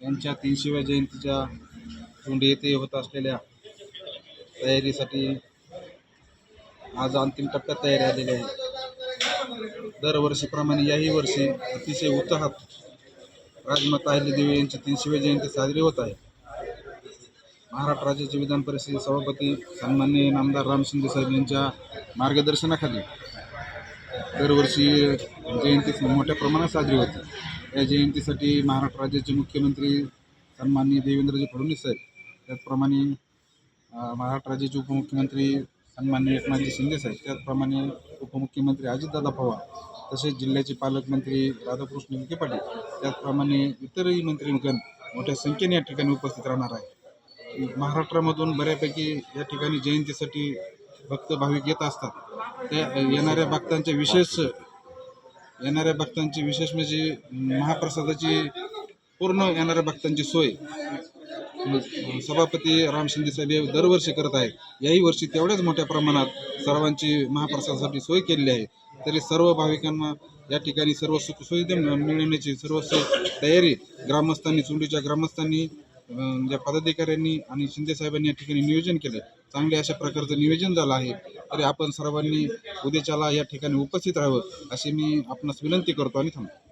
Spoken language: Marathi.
यांच्या तीनशेव्या जयंतीच्या तोंड येथे होत असलेल्या तयारीसाठी आज अंतिम टप्प्यात तयारी आलेली आहे. दरवर्षीप्रमाणे याही वर्षी अतिशय उत्साहात राजमाता अहिल्यादेवी यांची तीनशेव्या जयंती साजरी होत आहे. महाराष्ट्र राज्याचे विधान परिषद सभापती सन्माननीय नामदार राम शिंदे साहेब यांच्या मार्गदर्शनाखाली दरवर्षी जयंती मोठ्या प्रमाणात साजरी होते. या जयंतीसाठी महाराष्ट्र राज्याचे मुख्यमंत्री सन्माननीय देवेंद्रजी फडणवीस साहेब त्याचप्रमाणे महाराष्ट्र राज्याचे उपमुख्यमंत्री सन्माननीय एकनाथजी शिंदे साहेब त्याचप्रमाणे उपमुख्यमंत्री अजितदादा पवार तसेच जिल्ह्याचे पालकमंत्री राधाकृष्ण विखे पाटील त्याचप्रमाणे इतरही मंत्रीगण मोठ्या संख्येने या ठिकाणी उपस्थित राहणार आहे महाराष्ट्रामधून बऱ्यापैकी या ठिकाणी जयंतीसाठी भक्त भाविक येत असतात. त्या येणाऱ्या भक्तांच्या विशेष येणाऱ्या भक्तांची विशेष म्हणजे महाप्रसादाची पूर्ण येणाऱ्या भक्तांची सोय. सभापती राम शिंदे साहेब हे दरवर्षी करत आहेत. याही वर्षी तेवढ्याच मोठ्या प्रमाणात सर्वांची महाप्रसादासाठी सोय केलेली आहे. तरी सर्व भाविकांना या ठिकाणी सर्व सुखसुविधा मिळण्याची मिळवण्याची सर्व तयारी ग्रामस्थांनी चुंडीच्या ग्रामस्थांनी ज्या पदाधिकाऱ्यांनी आणि शिंदे साहेबांनी या ठिकाणी नियोजन केले. चांगले अशा प्रकारचं नियोजन झालं आहे. तरी आपण सर्वांनी उद्याच्याला या ठिकाणी उपस्थित राहावं अशी मी आपणास विनंती करतो आणि थांबतो.